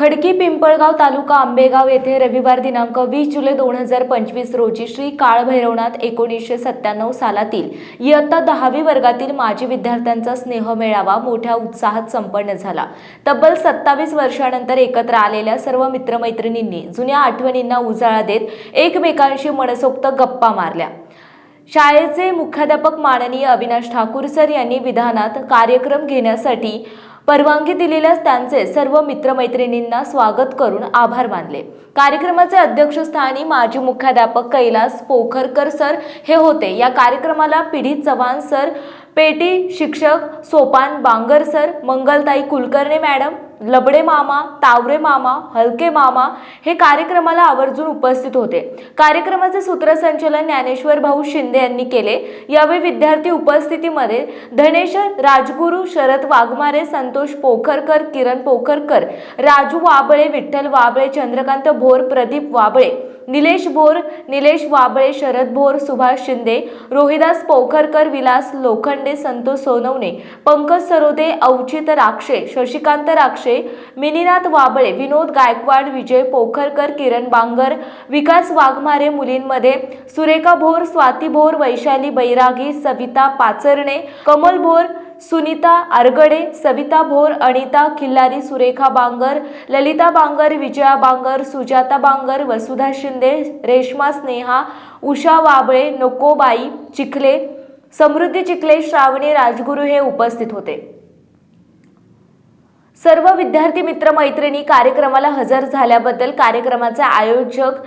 खडकी पिंपळगाव तालुका आंबेगाव येथे रविवार दिनांक वीस जुलै दोन हजार पंचवीस रोजी श्री काळभैरवनाथ एकोणीसशे सत्त्याण्णव सालातील इयत्ता दहावी वर्गातील माजी विद्यार्थ्यांचा स्नेह मेळावा मोठ्या उत्साहात संपन्न झाला. तब्बल सत्तावीस वर्षानंतर एकत्र आलेल्या सर्व मित्रमैत्रिणींनी जुन्या आठवणींना उजाळा देत एकमेकांशी मनसोक्त गप्पा मारल्या. शाळेचे मुख्याध्यापक माननीय अविनाश ठाकूर सर यांनी विधानात कार्यक्रम घेण्यासाठी परवानगी दिलेल्यास त्यांचे सर्व मित्रमैत्रिणींना स्वागत करून आभार मानले. कार्यक्रमाचे अध्यक्षस्थानी माजी मुख्याध्यापक कैलास पोखरकर सर हे होते. या कार्यक्रमाला पिढी चव्हाण सर पेटी शिक्षक सोपान बांगर सर मंगलताई कुलकर्णी मॅडम लबडे मामा तावरे मामा हलके मामा हे कार्यक्रमाला आवर्जून उपस्थित होते. कार्यक्रमाचे सूत्रसंचलन ज्ञानेश्वर भाऊ शिंदे यांनी केले. यावेळी विद्यार्थी उपस्थितीमध्ये धनेश राजगुरू शरद वाघमारे संतोष पोखरकर किरण पोखरकर राजू वाबळे विठ्ठल वाबळे चंद्रकांत भोर प्रदीप वाबळे निलेश भोर निलेश वाबळे शरद भोर सुभाष शिंदे रोहिदास पोखरकर विलास लोखंडे संतोष सोनवणे पंकज सरोदे अवचित राक्षे शशिकांत राक्षे मिनीनाथ वाबळे विनोद गायकवाड विजय पोखरकर किरण बांगर विकास वाघमारे मुलींमध्ये सुरेखा भोर स्वाती भोर वैशाली बैरागी सविता पाचरणे कमल भोर सुनीता आरगडे सविता भोर अनिता खिल्लारी सुरेखा बांगर ललिता बांगर विजया बांगर सुजाता बांगर वसुधा शिंदे रेश्मा स्नेहा उषा वाबळे नकोबाई चिखले समृद्धी चिखले श्रावणी राजगुरू हे उपस्थित होते. सर्व विद्यार्थी मित्र मैत्रिणी कार्यक्रमाला हजर झाल्याबद्दल कार्यक्रमाचे आयोजक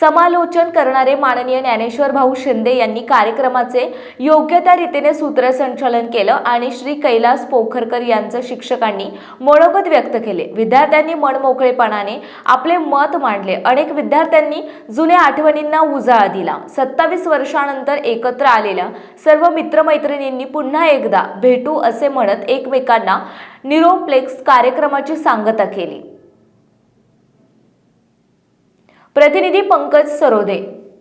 समालोचन करणारे माननीय ज्ञानेश्वर भाऊ शिंदे यांनी कार्यक्रमाचे योग्य त्या रीतीने सूत्रसंचालन केलं आणि श्री कैलास पोखरकर यांचं शिक्षकांनी मनोगत व्यक्त केले. विद्यार्थ्यांनी मनमोकळेपणाने आपले मत मांडले. अनेक विद्यार्थ्यांनी जुन्या आठवणींना उजाळा दिला. सत्तावीस वर्षानंतर एकत्र आलेल्या सर्व मित्रमैत्रिणींनी पुन्हा एकदा भेटू असे म्हणत एकमेकांना निरोप्लेक्स कार्यक्रमाची सांगता केली. प्रतिनिधी पंकज सरोदे.